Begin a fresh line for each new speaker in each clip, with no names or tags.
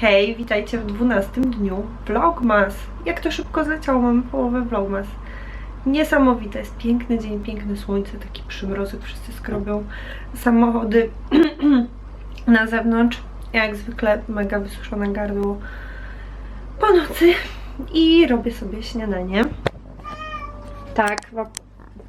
Hej, witajcie w 12 dniu Vlogmas. Jak to szybko zleciało, mamy połowę Vlogmas. Niesamowite, jest piękny dzień, piękne słońce, taki przymrozek, wszyscy skrobią samochody na zewnątrz. Jak zwykle mega wysuszone gardło po nocy i robię sobie śniadanie. Tak,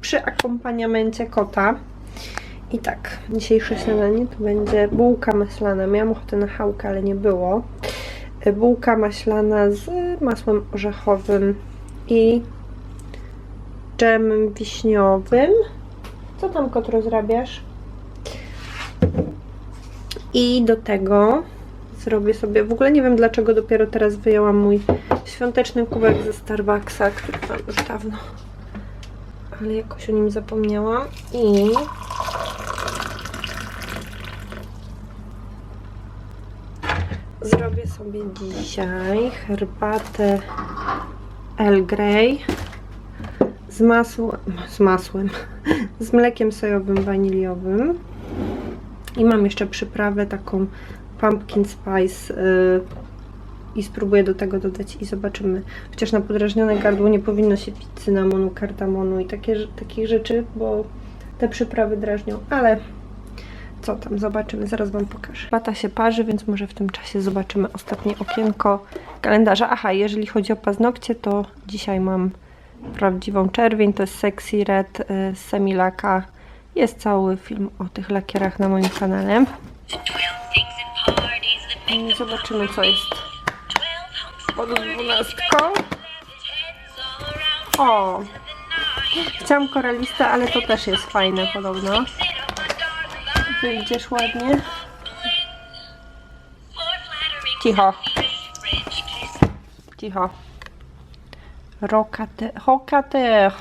przy akompaniamencie kota. I tak, dzisiejsze śniadanie to będzie bułka maślana. Miałam ochotę na chałkę, ale nie było. Y, Bułka maślana z masłem orzechowym i dżemem wiśniowym. Co tam kot rozrabiasz? I do tego zrobię sobie, w ogóle nie wiem dlaczego dopiero teraz wyjęłam mój świąteczny kubek ze Starbucksa, który mam już dawno, ale jakoś o nim zapomniałam i Zrobię sobie dzisiaj herbatę Earl Grey z masłem, z masłem, z mlekiem sojowym waniliowym. I mam jeszcze przyprawę taką pumpkin spice y, i spróbuję do tego dodać i zobaczymy. Chociaż na podrażnione gardło nie powinno się pić cynamonu, kardamonu i takie, takich rzeczy, bo te przyprawy drażnią, ale co tam, zobaczymy, zaraz Wam pokażę. Bata się parzy, więc może w tym czasie zobaczymy ostatnie okienko kalendarza. Aha, jeżeli chodzi o paznokcie, to dzisiaj mam prawdziwą czerwień, to jest Sexy Red y, z Semilaka. Jest cały film o tych lakierach na moim kanale. Zobaczymy, co jest pod dwunastką. O! Chciałam koralistę, ale to też jest fajne podobno. Wyjdziesz ładnie. Cicho. Cicho. Rokate, hokater.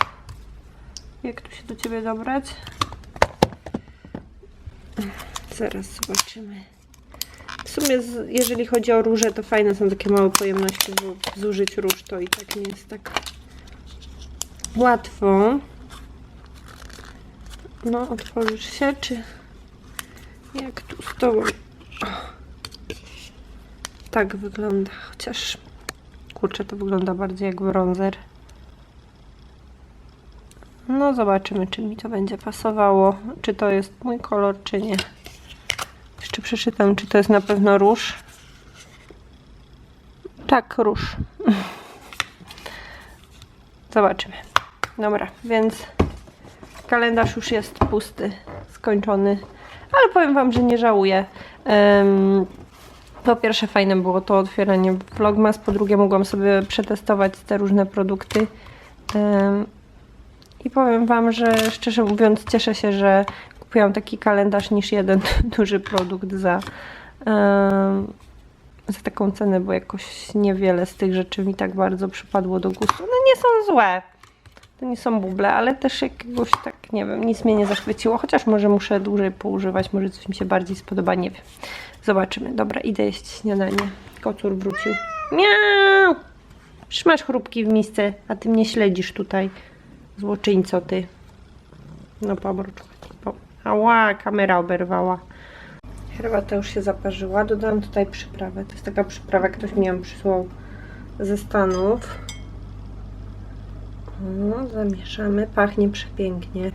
Jak tu się do ciebie dobrać? Zaraz zobaczymy. W sumie, jeżeli chodzi o róże, to fajne są takie małe pojemności, bo zużyć róż to i tak nie jest tak łatwo. No, otworzysz się, czy jak tu z tobą? Tak wygląda, chociaż kurczę, to wygląda bardziej jak bronzer. No, zobaczymy, czy mi to będzie pasowało, czy to jest mój kolor, czy nie. Jeszcze przeczytam, czy to jest na pewno róż. Tak, róż. Zobaczymy. Dobra, więc kalendarz już jest pusty, skończony. Ale powiem Wam, że nie żałuję. Em, po pierwsze fajne było to otwieranie Vlogmas, po drugie mogłam sobie przetestować te różne produkty. Em, I powiem Wam, że szczerze mówiąc cieszę się, że kupiłam taki kalendarz niż jeden duży produkt za, em, za taką cenę, bo jakoś niewiele z tych rzeczy mi tak bardzo przypadło do gustu. One nie są złe. To nie są buble, ale też jakiegoś tak, nie wiem, nic mnie nie zachwyciło, chociaż może muszę dłużej poużywać, może coś mi się bardziej spodoba, nie wiem. Zobaczymy. Dobra, idę jeść śniadanie. Kocur wrócił. Miau! Trzymasz chrupki w misce, a ty mnie śledzisz tutaj. Złoczyńco ty. No pomruczka. Po... Ała, kamera oberwała. Herbata już się zaparzyła. Dodałam tutaj przyprawę. To jest taka przyprawa, ktoś mi ją przysłał ze Stanów. No, zamieszamy. Pachnie przepięknie.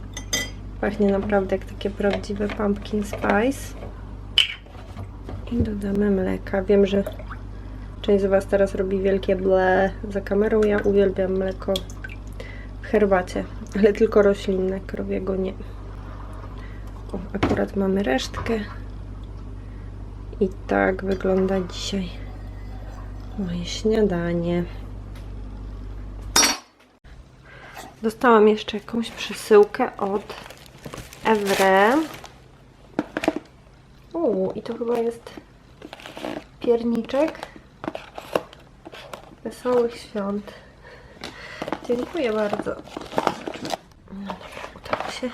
Pachnie naprawdę jak takie prawdziwe pumpkin spice. I dodamy mleka. Wiem, że część z Was teraz robi wielkie ble za kamerą. Ja uwielbiam mleko w herbacie, ale tylko roślinne, krowiego nie. O, akurat mamy resztkę. I tak wygląda dzisiaj moje śniadanie. Dostałam jeszcze jakąś przesyłkę od Evre. Uuu, i to chyba jest pierniczek. Wesołych świąt. Dziękuję bardzo. No dobra, się.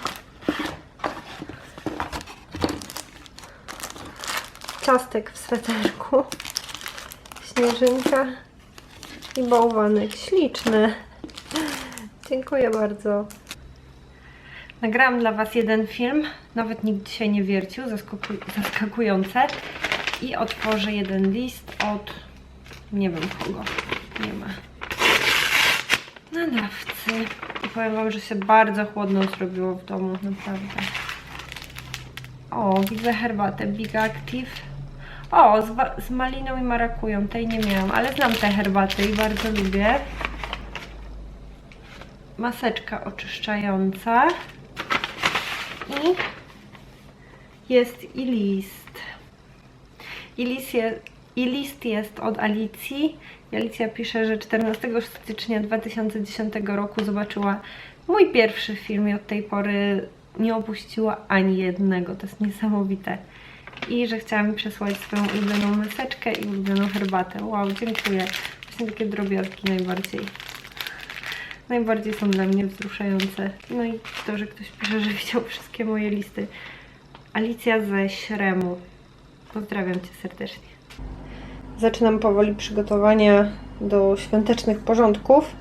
Ciastek w sweterku. Śnieżynka i bałwanek. Śliczny. Dziękuję bardzo. Nagrałam dla Was jeden film, nawet nikt dzisiaj nie wiercił, zaskakuj- zaskakujące. I otworzę jeden list od nie wiem kogo. Nie ma. Nadawcy. I powiem Wam, że się bardzo chłodno zrobiło w domu, naprawdę. O, widzę herbatę Big Active. O, z, z maliną i marakują. Tej nie miałam, ale znam te herbaty i bardzo lubię. Maseczka oczyszczająca. I jest i list. I list, je, I list jest od Alicji. I Alicja pisze, że 14 stycznia 2010 roku zobaczyła mój pierwszy film i od tej pory nie opuściła ani jednego. To jest niesamowite. I że chciała mi przesłać swoją ulubioną maseczkę i ulubioną herbatę. Wow, dziękuję. Właśnie takie drobiazgi najbardziej. Najbardziej są dla mnie wzruszające. No i to, że ktoś pisze, że widział wszystkie moje listy. Alicja ze Śremu. Pozdrawiam Cię serdecznie. Zaczynam powoli przygotowania do świątecznych porządków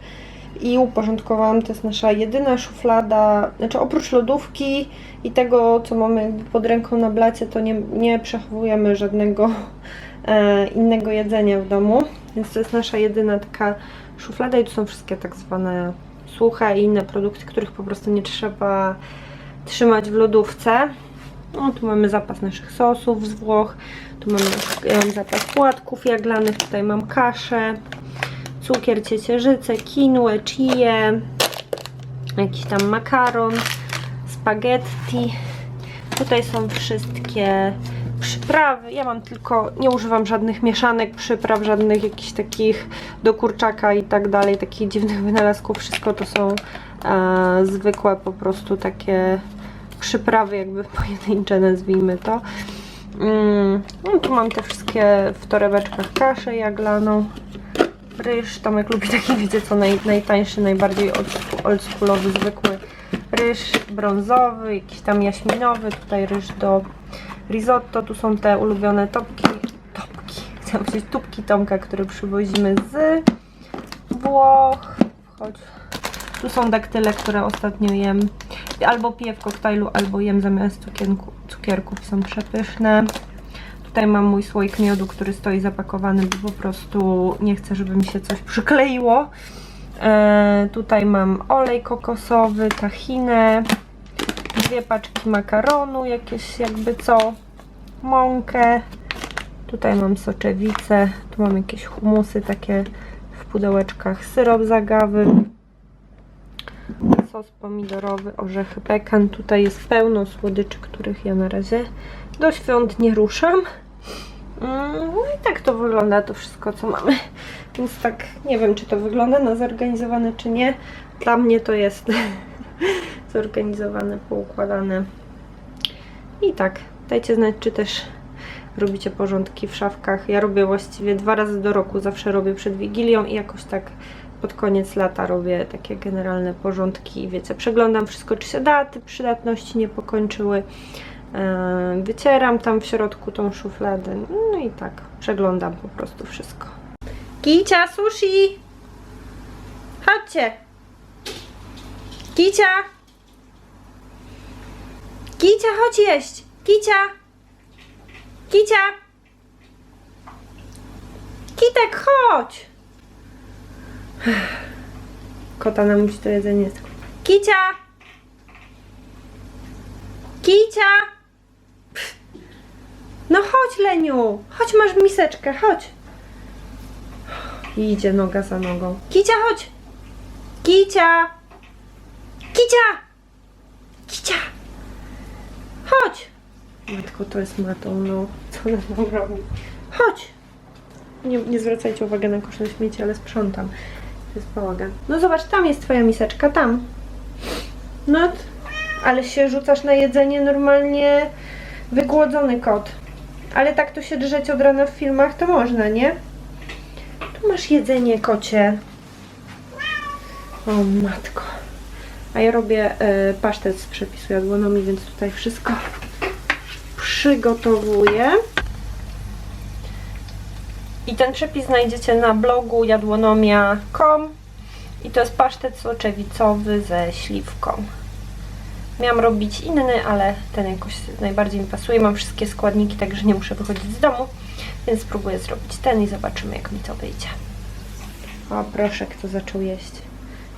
i uporządkowałam, to jest nasza jedyna szuflada, znaczy oprócz lodówki i tego, co mamy pod ręką na blacie, to nie, nie przechowujemy żadnego e, innego jedzenia w domu, więc to jest nasza jedyna taka szuflada i tu są wszystkie tak zwane suche i inne produkty, których po prostu nie trzeba trzymać w lodówce. No, tu mamy zapas naszych sosów z Włoch, tu mamy zapas płatków jaglanych, tutaj mam kaszę, cukier, ciecierzycę, kinłę, chie, jakiś tam makaron, spaghetti. Tutaj są wszystkie przyprawy. Ja mam tylko, nie używam żadnych mieszanek przypraw, żadnych jakichś takich do kurczaka i tak dalej, takich dziwnych wynalazków. Wszystko to są e, zwykłe po prostu takie przyprawy jakby pojedyncze, nazwijmy to. Mm, no tu mam te wszystkie w torebeczkach kaszę jaglaną, ryż, Tomek lubi taki, wiecie co, naj, najtańszy, najbardziej old- oldschoolowy, zwykły ryż brązowy, jakiś tam jaśminowy, tutaj ryż do risotto, tu są te ulubione topki, topki, chciałam powiedzieć tubki Tomka, które przywozimy z Włoch, chodź, tu są daktyle, które ostatnio jem, albo piję w koktajlu, albo jem zamiast cukierków, są przepyszne. Tutaj mam mój słoik miodu, który stoi zapakowany, bo po prostu nie chcę, żeby mi się coś przykleiło. E, tutaj mam olej kokosowy, tahinę, dwie paczki makaronu, jakieś jakby co, mąkę. Tutaj mam soczewicę, tu mam jakieś humusy takie w pudełeczkach, syrop zagawy, sos pomidorowy, orzechy pekan. Tutaj jest pełno słodyczy, których ja na razie do świąt nie ruszam. Mm, No i tak to wygląda to wszystko, co mamy. Więc tak, nie wiem, czy to wygląda na zorganizowane, czy nie. Dla mnie to jest zorganizowane, poukładane. I tak, dajcie znać, czy też robicie porządki w szafkach. Ja robię właściwie dwa razy do roku, zawsze robię przed Wigilią i jakoś tak pod koniec lata robię takie generalne porządki i wiecie, przeglądam wszystko, czy się daty przydatności nie pokończyły. Yy, Wycieram tam w środku tą szufladę. No i tak, przeglądam po prostu wszystko. Kicia, sushi! Chodźcie! Kicia! Kicia, chodź jeść! Kicia! Kicia! Kitek, chodź! Kota nam musi to jedzenie. Kicia! Kicia! Pff. No chodź, Leniu! Chodź, masz miseczkę, chodź! Idzie noga za nogą. Kicia, chodź! Kicia! Kicia! Kicia! Chodź! Matko, to jest matą, no. Co ona nam robi? Chodź! Nie, nie zwracajcie uwagi na kosz na śmieci, ale sprzątam. To jest bałagan. No zobacz, tam jest twoja miseczka, tam. No, ale się rzucasz na jedzenie normalnie wygłodzony kot. Ale tak to się drzeć od rana w filmach to można, nie? Tu masz jedzenie, kocie. O matko. A ja robię e, pasztet z przepisu jadłonomii, więc tutaj wszystko przygotowuję. I ten przepis znajdziecie na blogu jadłonomia.com i to jest pasztet soczewicowy ze śliwką. Miałam robić inny, ale ten jakoś najbardziej mi pasuje. Mam wszystkie składniki, także nie muszę wychodzić z domu. Więc spróbuję zrobić ten i zobaczymy, jak mi to wyjdzie. O, proszek to zaczął jeść.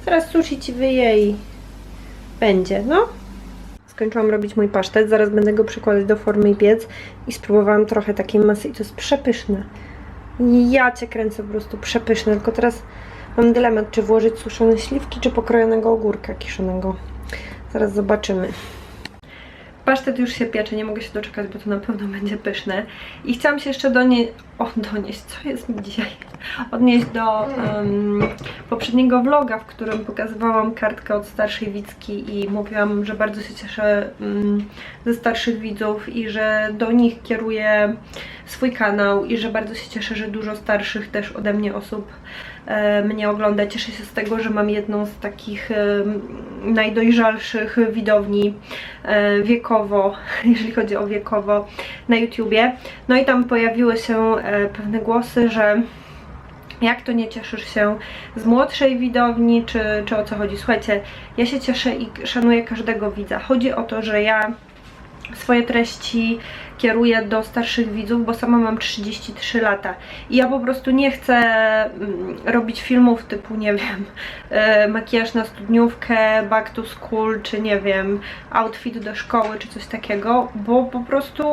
Zaraz sushi ci wyje i będzie, no. Skończyłam robić mój pasztet, zaraz będę go przykładać do formy i piec i spróbowałam trochę takiej masy i to jest przepyszne. Ja cię kręcę po prostu przepyszne, tylko teraz mam dylemat, czy włożyć suszone śliwki, czy pokrojonego ogórka kiszonego. Zaraz zobaczymy. Pasztet już się piecze, nie mogę się doczekać, bo to na pewno będzie pyszne. I chciałam się jeszcze do niej... O, donieść, co jest mi dzisiaj? Odnieść do em, poprzedniego vloga, w którym pokazywałam kartkę od starszej Wicki i mówiłam, że bardzo się cieszę mm, ze starszych widzów i że do nich kieruję swój kanał i że bardzo się cieszę, że dużo starszych też ode mnie osób mnie ogląda. Cieszę się z tego, że mam jedną z takich em, najdojrzalszych widowni e, wiekowo, jeżeli chodzi o wiekowo na YouTubie. No i tam pojawiły się e, pewne głosy, że jak to nie cieszysz się z młodszej widowni, czy, czy o co chodzi? Słuchajcie, ja się cieszę i szanuję każdego widza. Chodzi o to, że ja swoje treści kieruję do starszych widzów, bo sama mam 33 lata. I ja po prostu nie chcę mm, robić filmów typu, nie wiem, e, makijaż na studniówkę, back to school, czy nie wiem, outfit do szkoły, czy coś takiego, bo po prostu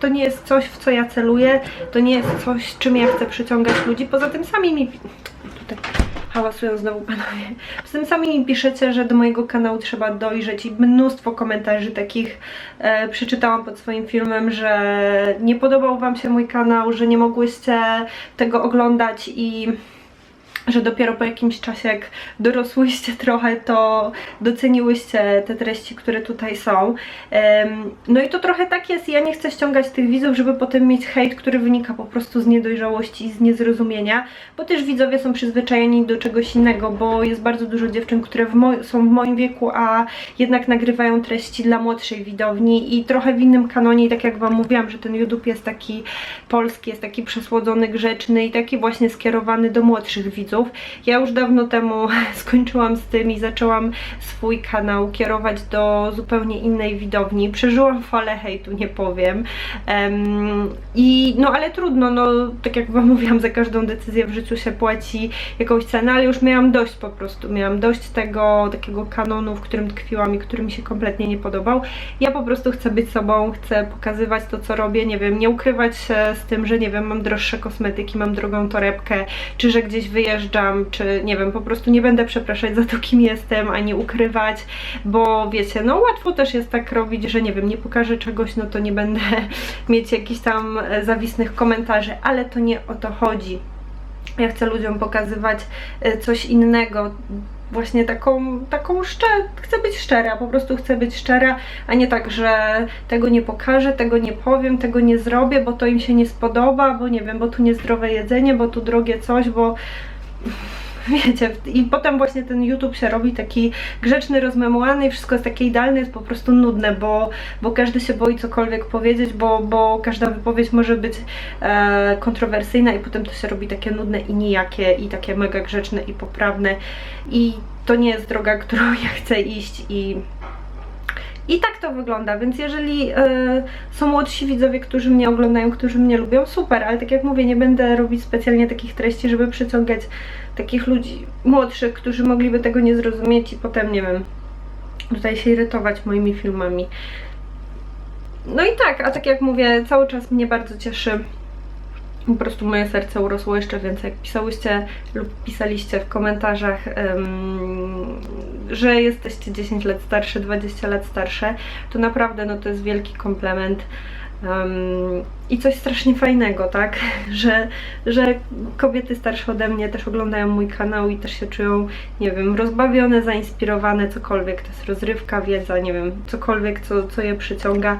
to nie jest coś, w co ja celuję, to nie jest coś, czym ja chcę przyciągać ludzi, poza tym sami mi... Hałasują znowu panowie. Poza tym sami mi piszecie, że do mojego kanału trzeba dojrzeć i mnóstwo komentarzy takich e, przeczytałam pod swoim filmem, że nie podobał wam się mój kanał, że nie mogłyście tego oglądać i że dopiero po jakimś czasie, jak dorosłyście trochę, to doceniłyście te treści, które tutaj są. No i to trochę tak jest. Ja nie chcę ściągać tych widzów, żeby potem mieć hejt, który wynika po prostu z niedojrzałości i z niezrozumienia, bo też widzowie są przyzwyczajeni do czegoś innego, bo jest bardzo dużo dziewczyn, które w są w moim wieku, a jednak nagrywają treści dla młodszej widowni i trochę w innym kanonie, i tak jak Wam mówiłam, że ten YouTube jest taki polski, jest taki przesłodzony, grzeczny i taki właśnie skierowany do młodszych widzów. Ja już dawno temu skończyłam z tym i zaczęłam swój kanał kierować do zupełnie innej widowni. Przeżyłam falę hejtu, nie powiem. Em, I no ale trudno, no tak jak Wam mówiłam, za każdą decyzję w życiu się płaci jakąś cenę, ale już miałam dość po prostu. Miałam dość tego takiego kanonu, w którym tkwiłam i który mi się kompletnie nie podobał. Ja po prostu chcę być sobą, chcę pokazywać to, co robię, nie wiem, nie ukrywać się z tym, że nie wiem, mam droższe kosmetyki, mam drogą torebkę, czy że gdzieś wyjeżdżam, czy nie wiem, po prostu nie będę przepraszać za to, kim jestem, ani ukrywać, bo wiecie, no łatwo też jest tak robić, że nie wiem, nie pokażę czegoś, no to nie będę mieć jakichś tam e, zawisnych komentarzy, ale to nie o to chodzi. Ja chcę ludziom pokazywać e, coś innego, właśnie taką, taką szczer, chcę być szczera, po prostu chcę być szczera, a nie tak, że tego nie pokażę, tego nie powiem, tego nie zrobię, bo to im się nie spodoba, bo nie wiem, bo tu niezdrowe jedzenie, bo tu drogie coś, bo wiecie, i potem właśnie ten YouTube się robi taki grzeczny, rozmemłany i wszystko jest takie idealne, jest po prostu nudne, bo, bo każdy się boi cokolwiek powiedzieć, bo, bo każda wypowiedź może być e, kontrowersyjna i potem to się robi takie nudne i nijakie i takie mega grzeczne i poprawne. I to nie jest droga, którą ja chcę iść i i tak to wygląda, więc jeżeli e, są młodsi widzowie, którzy mnie oglądają, którzy mnie lubią, super, ale tak jak mówię, nie będę robić specjalnie takich treści, żeby przyciągać takich ludzi młodszych, którzy mogliby tego nie zrozumieć i potem, nie wiem, tutaj się irytować moimi filmami. No i tak, a tak jak mówię, cały czas mnie bardzo cieszy po prostu moje serce urosło jeszcze więcej. Jak pisałyście lub pisaliście w komentarzach, em, że jesteście 10 lat starsze, 20 lat starsze, to naprawdę no to jest wielki komplement. em, I coś strasznie fajnego, tak? Że, że kobiety starsze ode mnie też oglądają mój kanał i też się czują, nie wiem, rozbawione, zainspirowane, cokolwiek. To jest rozrywka, wiedza, nie wiem, cokolwiek, co, co je przyciąga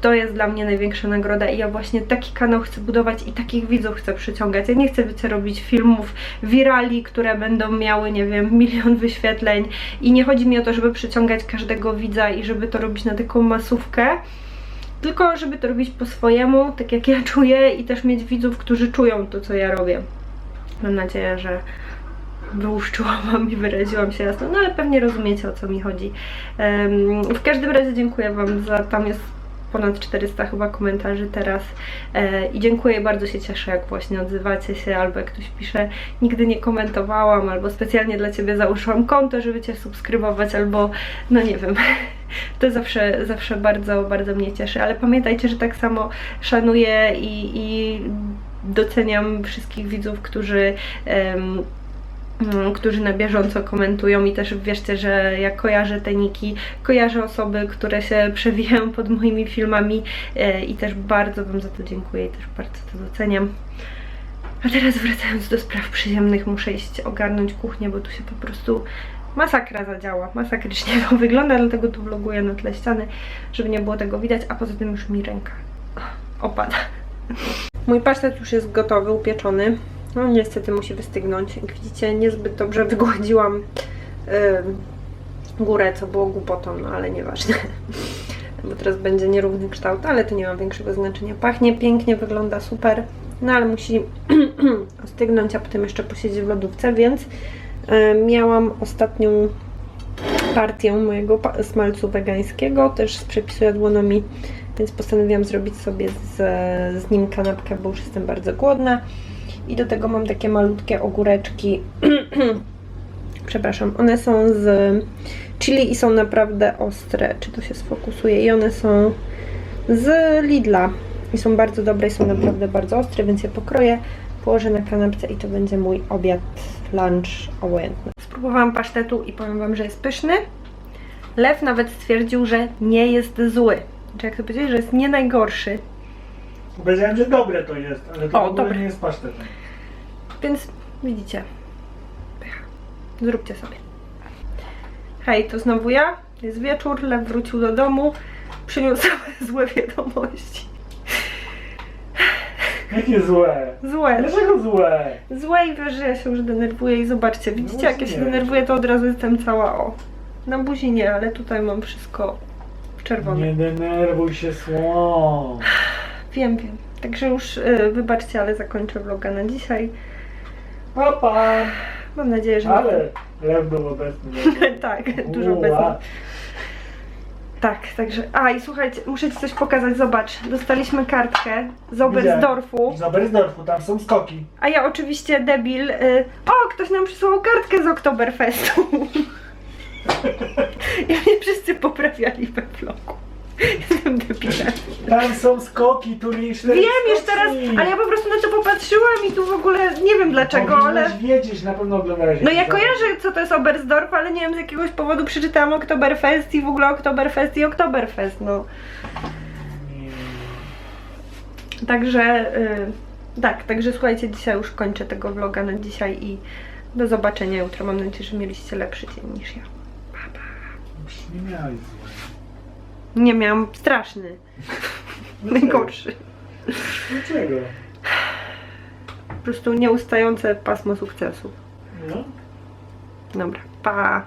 to jest dla mnie największa nagroda i ja właśnie taki kanał chcę budować i takich widzów chcę przyciągać. Ja nie chcę, wiecie, robić filmów wirali, które będą miały, nie wiem, milion wyświetleń i nie chodzi mi o to, żeby przyciągać każdego widza i żeby to robić na taką masówkę, tylko żeby to robić po swojemu, tak jak ja czuję i też mieć widzów, którzy czują to, co ja robię. Mam nadzieję, że wyłuszczyłam wam i wyraziłam się jasno, no ale pewnie rozumiecie o co mi chodzi. Em, w każdym razie dziękuję wam za tam jest ponad 400 chyba komentarzy teraz. E, i dziękuję, bardzo się cieszę, jak właśnie odzywacie się, albo jak ktoś pisze, nigdy nie komentowałam, albo specjalnie dla Ciebie założyłam konto, żeby Cię subskrybować, albo no nie wiem, to zawsze, zawsze bardzo, bardzo mnie cieszy, ale pamiętajcie, że tak samo szanuję i, i doceniam wszystkich widzów, którzy mm, którzy na bieżąco komentują i też wierzcie, że jak kojarzę te niki, kojarzę osoby, które się przewijają pod moimi filmami e, i też bardzo Wam za to dziękuję i też bardzo to doceniam. A teraz wracając do spraw przyziemnych, muszę iść ogarnąć kuchnię, bo tu się po prostu masakra zadziała, masakrycznie to wygląda, dlatego tu vloguję na tle ściany, żeby nie było tego widać, a poza tym już mi ręka opada. Mój pasztet już jest gotowy, upieczony. No niestety musi wystygnąć. Jak widzicie, niezbyt dobrze wygładziłam yy, górę, co było głupotą, no ale nieważne. Bo teraz będzie nierówny kształt, ale to nie ma większego znaczenia. Pachnie pięknie, wygląda super, no ale musi ostygnąć, a potem jeszcze posiedzieć w lodówce, więc yy, miałam ostatnią partię mojego smalcu wegańskiego, też z przepisu jadłonomii, więc postanowiłam zrobić sobie z, z nim kanapkę, bo już jestem bardzo głodna. I do tego mam takie malutkie ogóreczki. Przepraszam, one są z chili i są naprawdę ostre. Czy to się sfokusuje? I one są z Lidla. I są bardzo dobre i są naprawdę bardzo ostre, więc je pokroję, położę na kanapce i to będzie mój obiad, lunch obojętny. Spróbowałam pasztetu i powiem Wam, że jest pyszny. Lew nawet stwierdził, że nie jest zły. Czy jak to powiedzieć, że jest nie najgorszy.
Powiedziałem, że dobre to jest, ale to
O,
w ogóle
dobre.
nie jest pasztetem.
Więc widzicie. Zróbcie sobie. Hej, to znowu ja. Jest wieczór, Lew wrócił do domu. Przyniósł same złe wiadomości.
Jakie złe?
Złe.
Dlaczego złe?
Złe i wiesz, że ja się już denerwuję i zobaczcie, widzicie jak ja się denerwuję, to od razu jestem cała o. Na buzi nie, ale tutaj mam wszystko czerwone.
Nie denerwuj się słon.
Wiem, wiem. Także już y, wybaczcie, ale zakończę vloga na dzisiaj.
Papa.
Mam nadzieję, że...
Ale lew był obecny.
tak, dużo
Uła.
obecnych. Tak, także. A i słuchajcie, muszę Ci coś pokazać. Zobacz, dostaliśmy kartkę z Oberstdorfu.
Z Oberstdorfu, tam są skoki.
A ja oczywiście debil. Y, o, ktoś nam przysłał kartkę z Oktoberfestu. I mnie wszyscy poprawiali we vlogu. Jestem debilem.
Tam są skoki turniejsze.
Wiem już teraz, ale ja po prostu na to popatrzyłam i tu w ogóle nie wiem dlaczego, ale.
Wiedzieć, na pewno oglądałeś.
No ja kojarzę co to jest Oberstdorf, ale nie wiem z jakiegoś powodu przeczytałam Oktoberfest i w ogóle Oktoberfest i Oktoberfest, no.
Nie.
Także y, tak, także słuchajcie, dzisiaj już kończę tego vloga na dzisiaj i do zobaczenia jutro. Mam nadzieję, że mieliście lepszy dzień niż ja.
Już nie miałeś złe.
Nie miałam straszny,
Dlaczego?
najgorszy.
Dlaczego?
Po prostu nieustające pasmo sukcesu.
No.
Dobra, pa.